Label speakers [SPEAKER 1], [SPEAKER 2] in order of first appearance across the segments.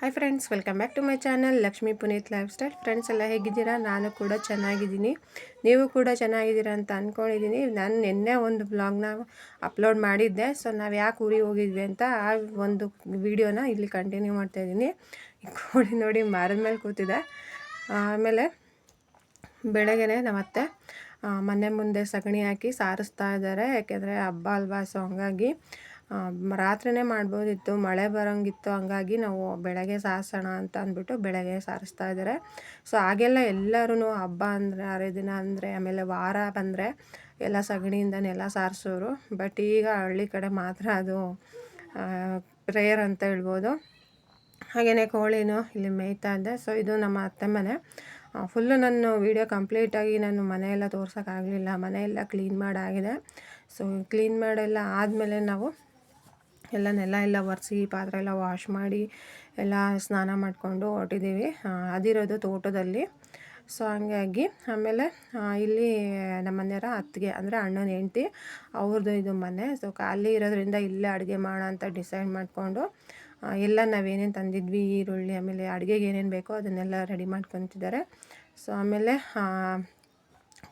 [SPEAKER 1] Hi friends welcome back to my channel Lakshmi Puneet lifestyle friends ಎಲ್ಲ ಹೇಗಿದ್ದೀರಾ? ನಾನು ಕೂಡ ಚೆನ್ನಾಗಿದ್ದೀನಿ. ನೀವು ಕೂಡ ಚೆನ್ನಾಗಿದ್ದೀರಾ ಅಂತ ಅಂದ್ಕೊಂಡಿದ್ದೀನಿ ನಾನು ನಿನ್ನೆ ಒಂದು ಬ್ಲಾಗ್ನ ಅಪ್ಲೋಡ್ ಮಾಡಿದ್ದೆ. ಸೊ ನಾವು ಯಾಕೆ ಊರಿಗೆ ಹೋಗಿದ್ವಿ ಅಂತ ಆ ಒಂದು ವಿಡಿಯೋನ ಇಲ್ಲಿ ಕಂಟಿನ್ಯೂ ಮಾಡ್ತಾಯಿದ್ದೀನಿ ಕೋಳಿ ನೋಡಿ ಮರದ ಮೇಲೆ ಕೂತಿದೆ. ಆಮೇಲೆ ಬೆಳಗ್ಗೆನೆ ನಮ್ಮತ್ತೆ ಮನೆ ಮುಂದೆ ಸಗಣಿ ಹಾಕಿ ಸಾರಿಸ್ತಾ ಇದ್ದಾರೆ. ಯಾಕೆಂದರೆ ಹಬ್ಬ ಅಲ್ವಾ ಸೊ ಹಂಗಾಗಿ ರಾತ್ರಿನೇ ಮಾಡ್ಬೋದಿತ್ತು, ಮಳೆ ಬರೋಂಗಿತ್ತು, ಹಂಗಾಗಿ ನಾವು ಬೆಳಗ್ಗೆ ಸಾರಿಸೋಣ ಅಂತ ಅಂದ್ಬಿಟ್ಟು ಬೆಳಗ್ಗೆ ಸಾರಿಸ್ತಾ ಇದ್ದಾರೆ. ಸೊ ಹಾಗೆಲ್ಲ ಎಲ್ಲರೂ ಹಬ್ಬ ಅಂದರೆ ಹರಿದಿನ ಅಂದರೆ, ಆಮೇಲೆ ವಾರ ಬಂದರೆ ಎಲ್ಲ ಸಗಣಿಯಿಂದನೇ ಎಲ್ಲ ಸಾರಿಸೋರು. ಬಟ್ ಈಗ ಹಳ್ಳಿ ಕಡೆ ಮಾತ್ರ ಅದು ಪ್ರೇಯರ್ ಅಂತ ಹೇಳ್ಬೋದು. ಹಾಗೆಯೇ ಕೋಳಿನೂ ಇಲ್ಲಿ ಮೇಯ್ತಾ ಇದ್ದೆ ಸೊ ಇದು ನಮ್ಮ ಅತ್ತೆ ಮನೆ. ಫುಲ್ಲು ನಾನು ವೀಡಿಯೋ ಕಂಪ್ಲೀಟಾಗಿ ನಾನು ಮನೆಯೆಲ್ಲ ತೋರ್ಸೋಕ್ಕಾಗಲಿಲ್ಲ. ಮನೆಯೆಲ್ಲ ಕ್ಲೀನ್ ಮಾಡಾಗಿದೆ. ಸೊ ಕ್ಲೀನ್ ಮಾಡೆಲ್ಲ ಆದಮೇಲೆ ನಾವು ಎಲ್ಲ ನೆಲ ಎಲ್ಲ ಒರೆಸಿ, ಪಾತ್ರೆ ಎಲ್ಲ ವಾಶ್ ಮಾಡಿ, ಎಲ್ಲ ಸ್ನಾನ ಮಾಡಿಕೊಂಡು ಹೊರಟಿದ್ದೀವಿ ಅದಿರೋದು ತೋಟದಲ್ಲಿ. ಸೊ ಹಂಗಾಗಿ ಆಮೇಲೆ ಇಲ್ಲಿ ನಮ್ಮ ಮನೆಯವರ ಅತ್ತಿಗೆ, ಅಂದರೆ ಅಣ್ಣನ ಹೆಂಡ್ತಿ ಅವ್ರದ್ದು ಇದು ಮನೆ. ಸೊ ಖಾಲಿ ಇರೋದ್ರಿಂದ ಇಲ್ಲೇ ಅಡುಗೆ ಮಾಡೋ ಅಂತ ಡಿಸೈಡ್ ಮಾಡಿಕೊಂಡು ಎಲ್ಲ ನಾವೇನೇನು ತಂದಿದ್ವಿ, ಈರುಳ್ಳಿ, ಆಮೇಲೆ ಅಡುಗೆಗೆ ಏನೇನು ಬೇಕೋ ಅದನ್ನೆಲ್ಲ ರೆಡಿ ಮಾಡ್ಕೊತಿದ್ದಾರೆ. ಸೊ ಆಮೇಲೆ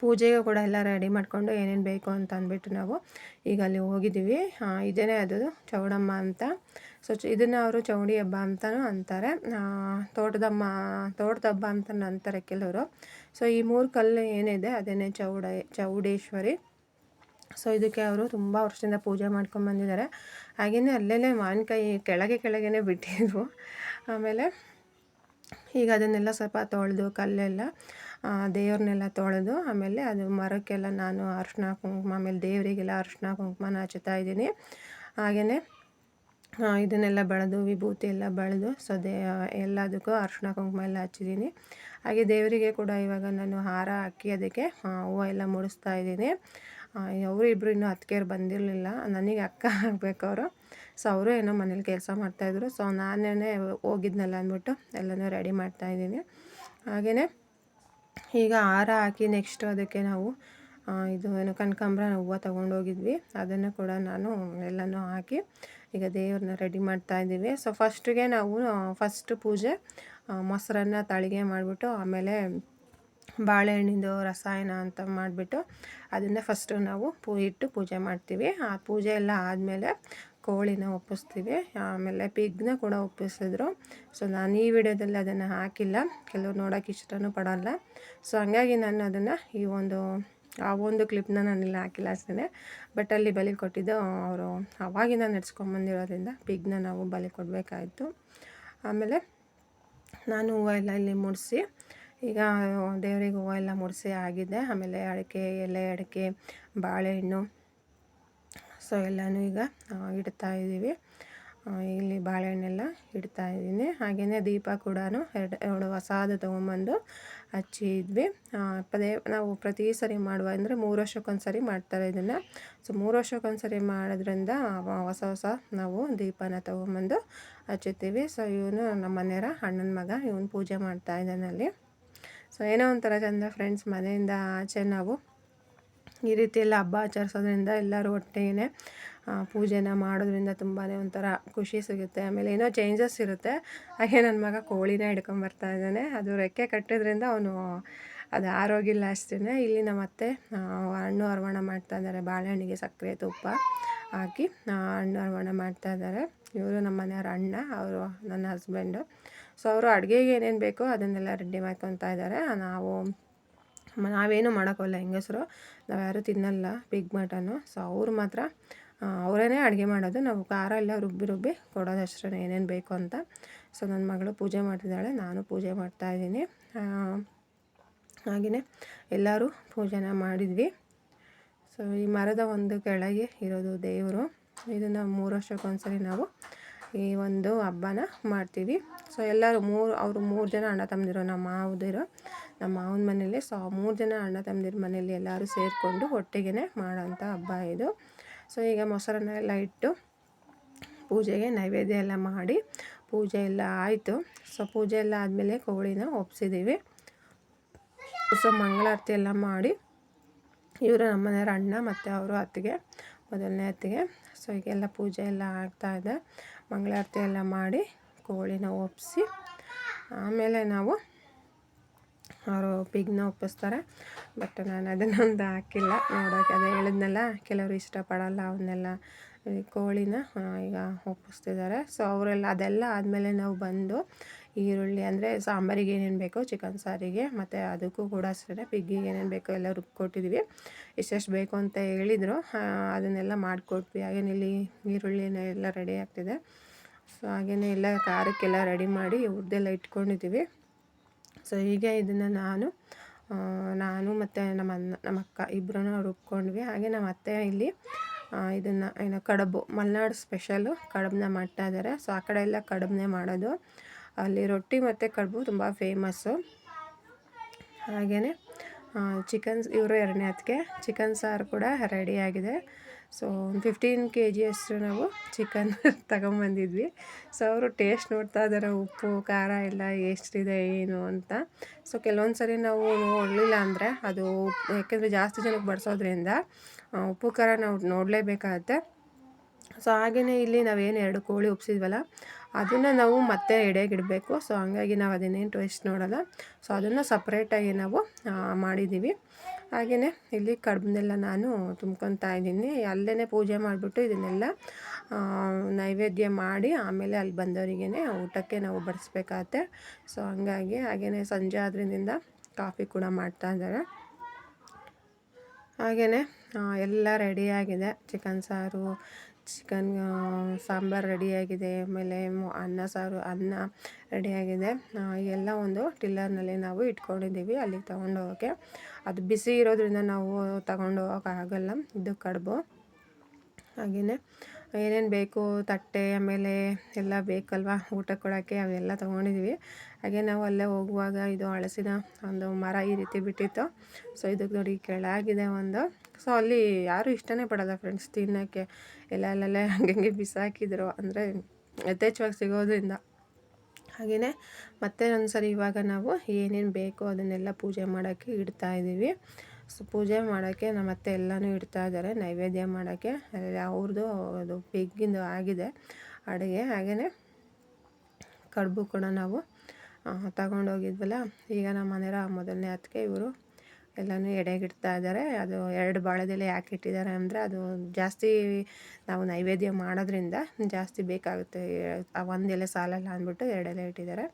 [SPEAKER 1] ಪೂಜೆಗೂ ಕೂಡ ಎಲ್ಲ ರೆಡಿ ಮಾಡಿಕೊಂಡು ಏನೇನು ಬೇಕು ಅಂತ ಅಂದ್ಬಿಟ್ಟು ನಾವು ಈಗ ಅಲ್ಲಿ ಹೋಗಿದ್ದೀವಿ. ಇದೇನೇ ಅದು ಚೌಡಮ್ಮ ಅಂತ. ಸೊ ಇದನ್ನು ಅವರು ಚೌಡಿ ಹಬ್ಬ ಅಂತಲೂ ಅಂತಾರೆ. ತೋಟದಮ್ಮ, ತೋಟದ ಹಬ್ಬ ಅಂತ ಅಂತಾರೆ ಕೆಲವರು. ಸೊ ಈ ಮೂರು ಕಲ್ಲು ಏನಿದೆ ಅದೇನೇ ಚೌಡ, ಚೌಡೇಶ್ವರಿ. ಸೊ ಇದಕ್ಕೆ ಅವರು ತುಂಬ ವರ್ಷದಿಂದ ಪೂಜೆ ಮಾಡ್ಕೊಂಡು ಬಂದಿದ್ದಾರೆ. ಹಾಗೆಯೇ ಅಲ್ಲೇ ಮಾವಿನಕಾಯಿ ಕೆಳಗೆ ಕೆಳಗೆ ಬಿಟ್ಟಿದ್ವು. ಆಮೇಲೆ ಈಗ ಅದನ್ನೆಲ್ಲ ಸ್ವಲ್ಪ ತೊಳೆದು ಕಲ್ಲೆಲ್ಲ ದೇವ್ರನ್ನೆಲ್ಲ ತೊಳೆದು ಆಮೇಲೆ ಅದು ಮರಕ್ಕೆಲ್ಲ ನಾನು ಅರ್ಶಿನ ಕುಂಕುಮ, ಆಮೇಲೆ ದೇವರಿಗೆಲ್ಲ ಅರ್ಶಿನ ಕುಂಕುಮನ ಹಚ್ಚುತ್ತಾ ಇದ್ದೀನಿ. ಹಾಗೆಯೇ ಇದನ್ನೆಲ್ಲ ಬೆಳೆದು ವಿಭೂತಿ ಎಲ್ಲ ಬೆಳೆದು ದೇ ಎಲ್ಲದಕ್ಕೂ ಅರ್ಶಿನ ಕುಂಕುಮ ಎಲ್ಲ ಹಚ್ಚಿದ್ದೀನಿ. ಹಾಗೆ ದೇವರಿಗೆ ಕೂಡ ಇವಾಗ ನಾನು ಹಾರ ಹಾಕಿ ಅದಕ್ಕೆ ಹೂವು ಎಲ್ಲ ಮುಡಿಸ್ತಾ ಇದ್ದೀನಿ. ಅವರು ಇಬ್ಬರು ಇನ್ನೂ ಅತ್ತಿಗೆಯರು ಬಂದಿರಲಿಲ್ಲ. ನನಗೆ ಅಕ್ಕ ಆಗಬೇಕು ಅವರು. ಸೊ ಅವರು ಏನೋ ಮನೇಲಿ ಕೆಲಸ ಮಾಡ್ತಾಯಿದ್ರು ಸೊ ನಾನೇ ಹೋಗಿದ್ನಲ್ಲ ಅಂದ್ಬಿಟ್ಟು ಎಲ್ಲನೂ ರೆಡಿ ಮಾಡ್ತಾಯಿದ್ದೀನಿ ಹಾಗೆಯೇ ಈಗ ಹಾರ ಹಾಕಿ ನೆಕ್ಸ್ಟ್ ಅದಕ್ಕೆ ನಾವು ಇದು ಏನು ಕನಕಾಂಬ್ರ ಹೂವು ತೊಗೊಂಡೋಗಿದ್ವಿ. ಅದನ್ನು ಕೂಡ ನಾನು ಎಲ್ಲನೂ ಹಾಕಿ ಈಗ ದೇವ್ರನ್ನ ರೆಡಿ ಮಾಡ್ತಾ ಇದ್ದೀವಿ. ಸೊ ಫಸ್ಟಿಗೆ ನಾವು ಫಸ್ಟ್ ಪೂಜೆ ಮೊಸರನ್ನ ತಳಿಗೆ ಮಾಡಿಬಿಟ್ಟು ಆಮೇಲೆ ಬಾಳೆಹಣ್ಣಿಂದು ರಸಾಯನ ಅಂತ ಮಾಡಿಬಿಟ್ಟು ಅದನ್ನು ಫಸ್ಟು ನಾವು ಪೂ, ಇಟ್ಟು ಪೂಜೆ ಮಾಡ್ತೀವಿ. ಆ ಪೂಜೆ ಎಲ್ಲ ಆದಮೇಲೆ ಕೋಳಿನ ಒಪ್ಪಿಸ್ತೀವಿ. ಆಮೇಲೆ ಪಿಗ್ನ ಕೂಡ ಒಪ್ಪಿಸಿದ್ರು. ಸೊ ನಾನು ಈ ವಿಡಿಯೋದಲ್ಲಿ ಅದನ್ನು ಹಾಕಿಲ್ಲ. ಕೆಲವರು ನೋಡೋಕೆ ಇಷ್ಟನೂ ಪಡೋಲ್ಲ. ಸೊ ಹಂಗಾಗಿ ನಾನು ಅದನ್ನು ಈ ಒಂದು, ಆ ಒಂದು ಕ್ಲಿಪ್ನ ನಾನಿಲ್ಲಿ ಹಾಕಿಲ್ಲ ಅಷ್ಟೇ ಬಟ್ ಅಲ್ಲಿ ಬಲಿ ಕೊಟ್ಟಿದ್ದು ಅವರು ಅವಾಗಿಂದ ನಡ್ಸ್ಕೊಂಬಂದಿರೋದ್ರಿಂದ ಪಿಗ್ನ ನಾವು ಬಲಿ ಕೊಡಬೇಕಾಯಿತು. ಆಮೇಲೆ ನಾನು ಹೂವು ಎಲ್ಲ ಇಲ್ಲಿ ಮುಡಿಸಿ, ಈಗ ದೇವರಿಗೆ ಹೂವು ಎಲ್ಲ ಮುಡಿಸಿ ಆಗಿದೆ. ಆಮೇಲೆ ಅಡಿಕೆ, ಎಲೆ ಅಡಿಕೆ, ಬಾಳೆಹಣ್ಣು ಸೊ ಎಲ್ಲನೂ ಈಗ ಇಡ್ತಾ ಇದ್ದೀವಿ. ಇಲ್ಲಿ ಬಾಳೆಹಣ್ಣೆಲ್ಲ ಇಡ್ತಾ ಇದ್ದೀನಿ. ಹಾಗೆಯೇ ದೀಪ ಕೂಡ ಎರಡು ಎರಡು ಹೊಸಾದು ತೊಗೊಂಬಂದು ಹಚ್ಚಿದ್ವಿ ಪದೇ ನಾವು ಪ್ರತಿ ಸರಿ ಮಾಡುವ, ಅಂದರೆ ಮೂರು ವರ್ಷಕ್ಕೊಂದು ಸರಿ ಮಾಡ್ತಾರೆ ಇದನ್ನು. ಸೊ ಮೂರು ವರ್ಷಕ್ಕೊಂದು ಸರಿ ಮಾಡೋದ್ರಿಂದ ಹೊಸ ಹೊಸ ನಾವು ದೀಪನ ತೊಗೊಂಬಂದು ಹಚ್ಚುತ್ತೀವಿ. ಸೊ ಇವನು ನಮ್ಮ ಮನೆಯವರ ಅಣ್ಣನ ಮಗ, ಇವನು ಪೂಜೆ ಮಾಡ್ತಾ ಇದ್ದಾನಲ್ಲಿ ಸೊ ಏನೋ ಒಂಥರ ಚಂದ ಫ್ರೆಂಡ್ಸ್ ಮನೆಯಿಂದ ಆಚೆ ನಾವು ಈ ರೀತಿ ಎಲ್ಲ ಹಬ್ಬ ಆಚರಿಸೋದ್ರಿಂದ ಎಲ್ಲರೂ ಒಟ್ಟಿಗೆ ಪೂಜೆನ ಮಾಡೋದ್ರಿಂದ ತುಂಬಾ ಒಂಥರ ಖುಷಿ ಸಿಗುತ್ತೆ. ಆಮೇಲೆ ಏನೋ ಚೇಂಜಸ್ ಇರುತ್ತೆ. ಹಾಗೆ ನನ್ನ ಮಗ ಕೋಳಿನ ಹಿಡ್ಕೊಂಬರ್ತಾ ಇದ್ದಾನೆ. ಅದು ರೆಕ್ಕೆ ಕಟ್ಟಿದ್ರಿಂದ ಅವನು ಅದು ಇಲ್ಲ ಅಷ್ಟೇ ಇಲ್ಲಿ ನಮ್ಮ ಅತ್ತೆ ಹಣ್ಣು ಅರ್ವಣ ಮಾಡ್ತಾ ಇದ್ದಾರೆ. ಬಾಳೆಹಣ್ಣಿಗೆ ಸಕ್ಕರೆ, ತುಪ್ಪ ಹಾಕಿ ಹಣ್ಣು ಅರ್ವಣ ಮಾಡ್ತಾ ಇದ್ದಾರೆ. ಇವರು ನಮ್ಮ ಮನೆಯವ್ರ ಅಣ್ಣ, ಅವರು ನನ್ನ ಹಸ್ಬೆಂಡು ಸೊ ಅವರು ಅಡುಗೆಗೆ ಏನೇನು ಬೇಕೋ ಅದನ್ನೆಲ್ಲ ರೆಡಿ ಮಾಡ್ಕೊತಾ ಇದ್ದಾರೆ. ನಾವು ನಾವೇನು ಮಾಡೋಕ್ಕಲ್ಲ ಹೆಂಗಸರು. ನಾವು ಯಾರೂ ತಿನ್ನಲ್ಲ ಬಿಗ್ ಮಟನ್ನು ಸೊ ಅವ್ರು ಮಾತ್ರ ಅವರೇ ಅಡುಗೆ ಮಾಡೋದು. ನಾವು ಖಾರ ಎಲ್ಲ ರುಬ್ಬಿ ರುಬ್ಬಿ ಕೊಡೋದು ಅಷ್ಟೇ ಏನೇನು ಬೇಕು ಅಂತ. ಸೊ ನನ್ನ ಮಗಳು ಪೂಜೆ ಮಾಡ್ತಿದ್ದಾಳೆ. ನಾನು ಪೂಜೆ ಮಾಡ್ತಾಯಿದ್ದೀನಿ ಹಾಗೆಯೇ ಎಲ್ಲರೂ ಪೂಜೆನ ಮಾಡಿದ್ವಿ. ಸೊ ಈ ಮರದ ಒಂದು ಕೆಳಗೆ ಇರೋದು ದೇವರು. ಇದನ್ನು ಮೂರು ವರ್ಷಕ್ಕೊಂದ್ಸರಿ ನಾವು ಈ ಒಂದು ಹಬ್ಬನ ಮಾಡ್ತೀವಿ. ಸೊ ಎಲ್ಲರೂ ಮೂರು, ಅವರು ಮೂರು ಜನ ಅಣ್ಣ ತಮ್ಮದಿರೋ, ನಮ್ಮ ಮಾವದಿರೋ. ನಮ್ಮ ಮಾವನ ಮನೇಲಿ ಸೊ ಮೂರು ಜನ ಅಣ್ಣ ತಮ್ಮದಿರ ಮನೇಲಿ ಎಲ್ಲರೂ ಸೇರಿಕೊಂಡು ಒಟ್ಟಿಗೆ ಮಾಡೋಂಥ ಹಬ್ಬ ಇದು. ಸೊ ಈಗ ಮೊಸರನ್ನ ಎಲ್ಲ ಇಟ್ಟು ಪೂಜೆಗೆ ನೈವೇದ್ಯ ಎಲ್ಲ ಮಾಡಿ ಪೂಜೆ ಎಲ್ಲ ಆಯಿತು. ಸೊ ಪೂಜೆ ಎಲ್ಲ ಆದಮೇಲೆ ಕೋಳಿನ ಒಪ್ಸಿದ್ದೀವಿ ಸೊ ಮಂಗಳಾರತಿ ಎಲ್ಲ ಮಾಡಿ ಇವರು ನಮ್ಮ ಮನೆಯವ್ರ ಅಣ್ಣ ಮತ್ತು ಅವರು ಅತ್ತಿಗೆ, ಮೊದಲನೇ ಅತ್ತಿಗೆ. ಸೊ ಈಗೆಲ್ಲ ಪೂಜೆ ಎಲ್ಲ ಆಗ್ತಾಯಿದೆ ಮಂಗಳಾರತಿ ಎಲ್ಲ ಮಾಡಿ ಕೋಳಿನ ಒಪ್ಪಿಸಿ ಆಮೇಲೆ ನಾವು ಅವರು ಪಿಗ್ನ ಒಪ್ಪಿಸ್ತಾರೆ. ಬಟ್ ನಾನು ಅದನ್ನೊಂದು ಹಾಕಿಲ್ಲ. ನೋಡೋಕೆ ಅದೇ ಹೇಳಿದ್ನಲ್ಲ, ಕೆಲವರು ಇಷ್ಟಪಡಲ್ಲ ಅವನ್ನೆಲ್ಲ ಕೋಳಿನ ಈಗ ಒಪ್ಪಿಸ್ತಿದ್ದಾರೆ. ಸೊ ಅವರೆಲ್ಲ ಅದೆಲ್ಲ ಆದಮೇಲೆ ನಾವು ಬಂದು ಈರುಳ್ಳಿ ಅಂದರೆ ಸಾಂಬಾರಿಗೆ ಏನೇನು ಬೇಕೋ ಚಿಕನ್ ಸಾರಿಗೆ, ಮತ್ತು ಅದಕ್ಕೂ ಕೂಡ ಅಷ್ಟೇ ಪಿಗ್ಗಿಗೆ ಏನೇನು ಬೇಕೋ ಎಲ್ಲ ರುಬ್ಕೊಟ್ಟಿದ್ವಿ ಇಷ್ಟೆಷ್ಟು ಬೇಕು ಅಂತ ಹೇಳಿದರು. ಅದನ್ನೆಲ್ಲ ಮಾಡಿಕೊಟ್ವಿ. ಹಾಗೇನೆ ಇಲ್ಲಿ ಈರುಳ್ಳಿನ ಎಲ್ಲ ರೆಡಿ ಆಗ್ತಿದೆ. ಸೊ ಹಾಗೆಯೇ ಎಲ್ಲ ಖಾರಕ್ಕೆಲ್ಲ ರೆಡಿ ಮಾಡಿ ಉದ್ದೆಲ್ಲ ಇಟ್ಕೊಂಡಿದ್ದೀವಿ ಸೊ ಹೀಗೆ ಇದನ್ನು ನಾನು ನಾನು ಮತ್ತು ನಮ್ಮ ಅಣ್ಣ, ನಮ್ಮ ಅಕ್ಕ ಇಬ್ಬರೂ ರುಬ್ಕೊಂಡ್ವಿ ಹಾಗೆ ನಮ್ಮ ಅತ್ತೆ ಇಲ್ಲಿ ಇದನ್ನು, ಏನು ಕಡುಬು, ಮಲೆನಾಡು ಸ್ಪೆಷಲು ಕಡುಬನ್ನ ಮಾಡ್ತಾ ಇದ್ದಾರೆ ಸೊ ಆ ಕಡೆ ಎಲ್ಲ ಕಡುಬನ್ನೇ ಮಾಡೋದು. ಅಲ್ಲಿ ರೊಟ್ಟಿ ಮತ್ತು ಕಡುಬು ತುಂಬ ಫೇಮಸ್ಸು ಹಾಗೆಯೇ ಚಿಕನ್ ಇವರು ಎರಡನೇ ಹತ್ತಿಗೆ ಚಿಕನ್ ಸಾರು ಕೂಡ ರೆಡಿಯಾಗಿದೆ ಸೊ ಒಂದು ಫಿಫ್ಟೀನ್ ಕೆ ಜಿಯಷ್ಟು ನಾವು ಚಿಕನ್ ತಗೊಂಬಂದಿದ್ವಿ. ಸೊ ಅವರು ಟೇಸ್ಟ್ ನೋಡ್ತಾ ಇದ್ದಾರೆ ಉಪ್ಪು, ಖಾರ ಎಲ್ಲ ಎಷ್ಟಿದೆ, ಏನು ಅಂತ. ಸೊ ಕೆಲವೊಂದು ಸರಿ ನಾವು ನೋಡಲಿಲ್ಲ ಅಂದರೆ ಅದು ಯಾಕೆಂದರೆ ಜಾಸ್ತಿ ಜನಕ್ಕೆ ಬಡಿಸೋದ್ರಿಂದ ಉಪ್ಪು ಖಾರ ನಾವು ನೋಡಲೇಬೇಕಾಗತ್ತೆ. ಸೊ ಹಾಗೆಯೇ ಇಲ್ಲಿ ನಾವೇನು ಎರಡು ಕೋಳಿ ಉಪ್ಸಿದ್ವಲ್ಲ, ಅದನ್ನು ನಾವು ಮತ್ತೆ ಎಡೆಗಿಡಬೇಕು. ಸೊ ಹಂಗಾಗಿ ನಾವು ಅದನ್ನೇನು ಟೇಸ್ಟ್ ನೋಡೋಲ್ಲ. ಸೊ ಅದನ್ನು ಸಪ್ರೇಟಾಗಿ ನಾವು ಮಾಡಿದ್ದೀವಿ ಹಾಗೆಯೇ ಇಲ್ಲಿ ಕಡ್ಬನ್ನೆಲ್ಲ ನಾನು ತುಂಬ್ಕೊತಾ ಇದ್ದೀನಿ. ಅಲ್ಲೇ ಪೂಜೆ ಮಾಡಿಬಿಟ್ಟು ಇದನ್ನೆಲ್ಲ ನೈವೇದ್ಯ ಮಾಡಿ ಆಮೇಲೆ ಅಲ್ಲಿ ಬಂದವರಿಗೇ ಊಟಕ್ಕೆ ನಾವು ಬಡಿಸ್ಬೇಕಾಗತ್ತೆ. ಸೊ ಹಂಗಾಗಿ ಹಾಗೆಯೇ ಸಂಜೆ ಆದ್ರಿಂದ ಕಾಫಿ ಕೂಡ ಮಾಡ್ತಾ ಇದ್ದಾರೆ. ಹಾಗೆಯೇ ಎಲ್ಲ ರೆಡಿಯಾಗಿದೆ ಚಿಕನ್ ಸಾರು ಚಿಕನ್ ಸಾಂಬಾರು ರೆಡಿಯಾಗಿದೆ. ಆಮೇಲೆ ಅನ್ನ ಸಾರು, ಅನ್ನ ರೆಡಿಯಾಗಿದೆ. ಎಲ್ಲ ಒಂದು ಟಿಲ್ಲರ್ನಲ್ಲಿ ನಾವು ಇಟ್ಕೊಂಡಿದ್ದೀವಿ ಅಲ್ಲಿಗೆ ತೊಗೊಂಡು ಹೋಗೋಕ್ಕೆ ಅದು ಬಿಸಿ ಇರೋದ್ರಿಂದ ನಾವು ತಗೊಂಡು ಹೋಗೋಕ್ಕಾಗಲ್ಲ. ಇದು ಕಡುಬು. ಹಾಗೆಯೇ ಏನೇನು ಬೇಕು, ತಟ್ಟೆ ಆಮೇಲೆ ಎಲ್ಲ ಬೇಕಲ್ವ? ಊಟ ಕೊಡೋಕ್ಕೆ ಅವೆಲ್ಲ ತೊಗೊಂಡಿದ್ವಿ. ಹಾಗೆ ನಾವು ಅಲ್ಲೇ ಹೋಗುವಾಗ ಇದು ಹಳಸಿನ ಒಂದು ಮರ ಈ ರೀತಿ ಬಿಟ್ಟಿತ್ತು. ಸೊ ಇದಕ್ಕೆ ನೋಡಿ ಕೆಳಗಿದೆ ಒಂದು. ಸೊ ಅಲ್ಲಿ ಯಾರೂ ಇಷ್ಟನೇ ಪಡೋಲ್ಲ ಫ್ರೆಂಡ್ಸ್ ತಿನ್ನೋಕ್ಕೆ. ಎಲ್ಲ ಅಲ್ಲಲ್ಲೇ ಹಂಗೆ ಬಿಸಾಕಿದ್ರು. ಅಂದರೆ ಯಥೇಚ್ಛವಾಗಿ ಸಿಗೋದ್ರಿಂದ. ಹಾಗೆಯೇ ಮತ್ತೆ ಒಂದು ಸರಿ ಇವಾಗ ನಾವು ಏನೇನು ಬೇಕೋ ಅದನ್ನೆಲ್ಲ ಪೂಜೆ ಮಾಡೋಕ್ಕೆ ಇಡ್ತಾ ಇದ್ದೀವಿ ಸೊ ಪೂಜೆ ಮಾಡೋಕ್ಕೆ ನಮ್ಮ ಅತ್ತೆ ಎಲ್ಲನೂ ಇಡ್ತಾ ಇದ್ದಾರೆ, ನೈವೇದ್ಯ ಮಾಡೋಕ್ಕೆ. ಅವ್ರದ್ದು ಅದು ಪಿಗ್ಗಿಂದು ಆಗಿದೆ, ಅಡುಗೆ. ಹಾಗೆಯೇ ಕಡುಬು ಕೂಡ ನಾವು ತಗೊಂಡೋಗಿದ್ವಲ್ಲ. ಈಗ ನಮ್ಮ ಮನೆಯವರ ಮೊದಲನೇ ಅತ್ತಿಗೆ ಇವರು ಎಲ್ಲನೂ ಎಡೆಗಿಡ್ತಾ ಇದ್ದಾರೆ. ಅದು ಎರಡು ಬಾಳೆದೆಲೆ ಯಾಕೆ ಇಟ್ಟಿದ್ದಾರೆ ಅಂದರೆ ಅದು ಜಾಸ್ತಿ ನಾವು ನೈವೇದ್ಯ ಮಾಡೋದ್ರಿಂದ ಜಾಸ್ತಿ ಬೇಕಾಗುತ್ತೆ. ಒಂದು ಎಲೆ ಸಾಲಲ್ಲ ಅಂದ್ಬಿಟ್ಟು ಎರಡೆಲೆ ಇಟ್ಟಿದ್ದಾರೆ.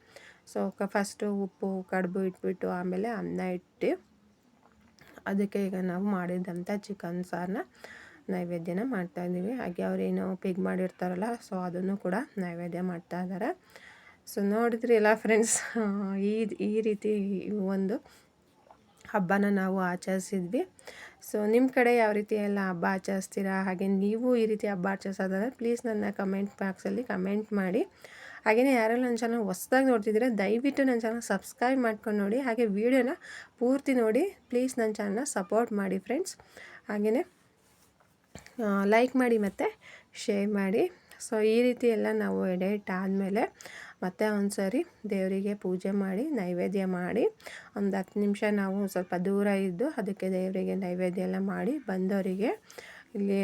[SPEAKER 1] ಸೊ ಕ ಫಸ್ಟು ಉಪ್ಪು, ಕಡುಬು ಇಟ್ಬಿಟ್ಟು ಆಮೇಲೆ ಅನ್ನ ಇಟ್ಟು ಅದಕ್ಕೆ ಈಗ ನಾವು ಮಾಡಿದಂಥ ಚಿಕನ್ ಸಾರನ್ನ ನೈವೇದ್ಯನ ಮಾಡ್ತಾಯಿದ್ದೀವಿ ಹಾಗೆ ಅವರೇನು ಪಿಗ್ ಮಾಡಿರ್ತಾರಲ್ಲ ಸೊ ಅದನ್ನು ಕೂಡ ನೈವೇದ್ಯ ಮಾಡ್ತಾ ಇದ್ದಾರೆ. ಸೊ ನೋಡಿದ್ರಿ ಎಲ್ಲ ಫ್ರೆಂಡ್ಸ್ ಈ ಈ ರೀತಿ ಒಂದು ಹಬ್ಬನ ನಾವು ಆಚರಿಸಿದ್ವಿ. ಸೊ ನಿಮ್ಮ ಕಡೆ ಯಾವ ರೀತಿ ಎಲ್ಲ ಹಬ್ಬ ಆಚರಿಸ್ತೀರಾ? ಹಾಗೆ ನೀವು ಈ ರೀತಿ ಹಬ್ಬ ಆಚರಿಸೋದಾದ್ರೆ ಪ್ಲೀಸ್ ನನ್ನ ಕಮೆಂಟ್ ಬಾಕ್ಸಲ್ಲಿ ಕಮೆಂಟ್ ಮಾಡಿ. ಹಾಗೆಯೇ ಯಾರೆಲ್ಲ ನನ್ನ ಚಾನಲ್ ಹೊಸ್ದಾಗಿ ನೋಡ್ತಿದ್ದೀರಾ, ದಯವಿಟ್ಟು ನನ್ನ ಚಾನಲ್ ಸಬ್ಸ್ಕ್ರೈಬ್ ಮಾಡ್ಕೊಂಡು ನೋಡಿ, ಹಾಗೆ ವೀಡಿಯೋನ ಪೂರ್ತಿ ನೋಡಿ ಪ್ಲೀಸ್ ನನ್ನ ಚಾನಲ್ನ ಸಪೋರ್ಟ್ ಮಾಡಿ ಫ್ರೆಂಡ್ಸ್ ಹಾಗೆಯೇ ಲೈಕ್ ಮಾಡಿ ಮತ್ತು ಶೇರ್ ಮಾಡಿ. ಸೊ ಈ ರೀತಿ ಎಲ್ಲ ನಾವು ಎಡೇಟ್ ಆದಮೇಲೆ ಮತ್ತೆ ಒಂದು ದೇವರಿಗೆ ಪೂಜೆ ಮಾಡಿ, ನೈವೇದ್ಯ ಮಾಡಿ, ಒಂದು ಹತ್ತು ನಿಮಿಷ ನಾವು ಸ್ವಲ್ಪ ದೂರ ಇದ್ದು ಅದಕ್ಕೆ ದೇವರಿಗೆ ನೈವೇದ್ಯ ಎಲ್ಲ ಮಾಡಿ ಬಂದವರಿಗೆ ಇಲ್ಲಿ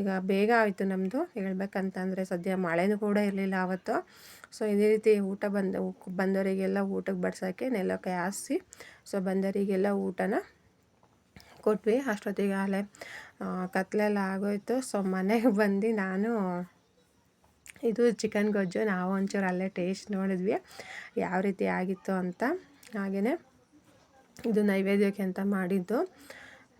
[SPEAKER 1] ಈಗ ಬೇಗ ಆಯಿತು ನಮ್ಮದು ಹೇಳ್ಬೇಕಂತಂದರೆ ಸದ್ಯ ಮಳೆನೂ ಕೂಡ ಇರಲಿಲ್ಲ ಆವತ್ತು ಸೊ ಇದೇ ರೀತಿ ಊಟ ಬಂದ, ಬಂದವರಿಗೆಲ್ಲ ಊಟಕ್ಕೆ ಬಡ್ಸೋಕ್ಕೆ ನೆಲಕ್ಕೆ ಹಾಸಿ ಸೊ ಬಂದವರಿಗೆಲ್ಲ ಊಟನ ಕೊಟ್ವಿ. ಅಷ್ಟೊತ್ತಿಗೆ ಆಲೆ ಕತ್ಲೆಲ್ಲ ಆಗೋಯ್ತು. ಸೊ ಮನೆಗೆ ಬಂದು ನಾನು ಇದು ಚಿಕನ್ ಗೊಜ್ಜು, ನಾವು ಒಂಚೂರು ಅಲ್ಲೇ ಟೇಸ್ಟ್ ನೋಡಿದ್ವಿ. ಯಾವ ರೀತಿ ಆಗಿತ್ತು ಅಂತ ಹಾಗೆಯೇ ಇದು ನೈವೇದ್ಯಕ್ಕೆ ಅಂತ ಮಾಡಿದ್ದು.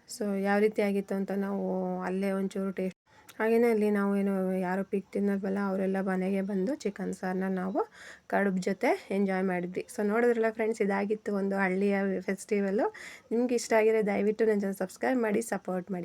[SPEAKER 1] ಸೊ ಯಾವ ರೀತಿ ಆಗಿತ್ತು ಅಂತ ನಾವು ಅಲ್ಲೇ ಒಂಚೂರು ಟೇಸ್ಟ್ ಹಾಗೆಯೇ ಅಲ್ಲಿ ನಾವು ಏನು ಯಾರು ಪಿಕ್ ತಿನ್ನೋಲ್ವಲ್ಲ ಅವರೆಲ್ಲ ಮನೆಗೆ ಬಂದು ಚಿಕನ್ ಸಾರನ್ನ ನಾವು ಕಡುಬು ಜೊತೆ ಎಂಜಾಯ್ ಮಾಡಿದ್ವಿ. ಸೊ ನೋಡಿದ್ರಲ್ಲ ಫ್ರೆಂಡ್ಸ್ ಇದಾಗಿತ್ತು ಒಂದು ಹಳ್ಳಿಯ ಫೆಸ್ಟಿವಲ್ಲು ನಿಮ್ಗೆ ಇಷ್ಟ ಆಗಿರೋ ದಯವಿಟ್ಟು ನನ್ನ ಜೊತೆ ಸಬ್ಸ್ಕ್ರೈಬ್ ಮಾಡಿ ಸಪೋರ್ಟ್ ಮಾಡಿ.